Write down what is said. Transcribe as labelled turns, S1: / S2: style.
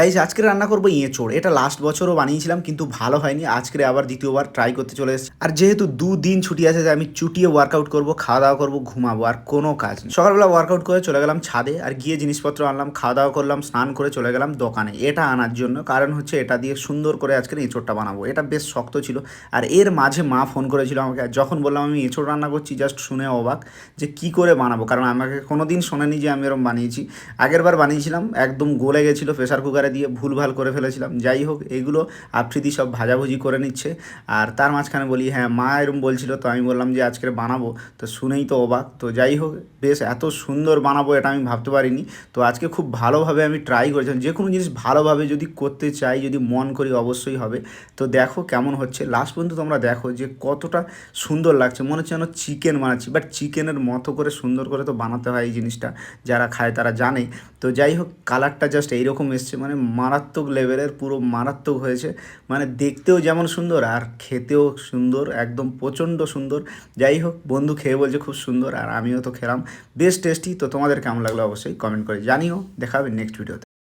S1: Guys আজকে রান্না করব এঁচোড়। এটা লাস্ট বছরও বানিয়েছিলাম, কিন্তু ভালো হয়নি। আজকে আবার দ্বিতীয়বার ট্রাই করতে চলে এসেছি। আর যেহেতু দুদিন ছুটি আছে যে আমি চুটিয়ে ওয়ার্কআউট করব খাওয়া দাওয়া করব, ঘুমাবো, আর কোনো কাজ নেই। সকালবেলা ওয়ার্কআউট করে চলে গেলাম ছাদে, আর গিয়ে জিনিসপত্র আনলাম খাওয়া দাওয়া করলাম, স্নান করে চলে গেলাম দোকানে। এটা আনার জন্য। কারণ হচ্ছে এটা দিয়ে সুন্দর করে আজকে এঁচোড়টা বানাবো। এটা বেশ শক্ত ছিল। আর এর মাঝে মা ফোন করেছিল আমাকে। যখন বললাম, আমি এঁচোড় রান্না করছি জাস্ট শুনে অবাক যে কি করে বানাবো? কারণ আমাকে কোনো দিন শোনেনি যে আমি এরকম বানিয়েছি। আগের বার বানিয়েছিলাম, একদম গলে গেছিল প্রেশার কুকারে দিয়ে ভুলভাল করে ফেলেছিলাম। যাই হোক, এগুলো আফ্রিদি সব ভাজাভুজি করে নিচ্ছে। আর তার মাঝখানে বলি হ্যাঁ মা এরকম বলছিল, তো আমি বললাম যে আজকে বানাবো। তো শুনেই তো অবাক। তো যাই হোক, বেশ এত সুন্দর বানাবো এটা আমি ভাবতে পারিনি। তো আজকে খুব ভালোভাবে আমি ট্রাই করেছিলাম যে কোনো জিনিস ভালোভাবে যদি করতে চাই, যদি মন করি, অবশ্যই হবে। তো দেখো কেমন হচ্ছে। লাস্ট পর্যন্ত তোমরা দেখো যে, কতটা সুন্দর লাগছে। মনে হচ্ছে যেন চিকেন বানাচ্ছি। বাট চিকেনের মতো করে সুন্দর করে তো বানাতে হয় এই জিনিসটা। যারা খায় তারা জানে। তো যাই হোক কালারটা জাস্ট এইরকম এসছে। মানে মারাত্মক লেভেলের পুরো মারাত্মক হয়েছে। মানে দেখতেও যেমন সুন্দর, আর খেতেও সুন্দর, একদম প্রচণ্ড সুন্দর। যাই হোক, বন্ধু খেয়ে বলছে খুব সুন্দর, আর আমিও তো খেলাম। বেশ টেস্টি তো তোমাদের কেমন লাগল অবশ্যই কমেন্ট করে জানিও। দেখাবে নেক্সট ভিডিওতে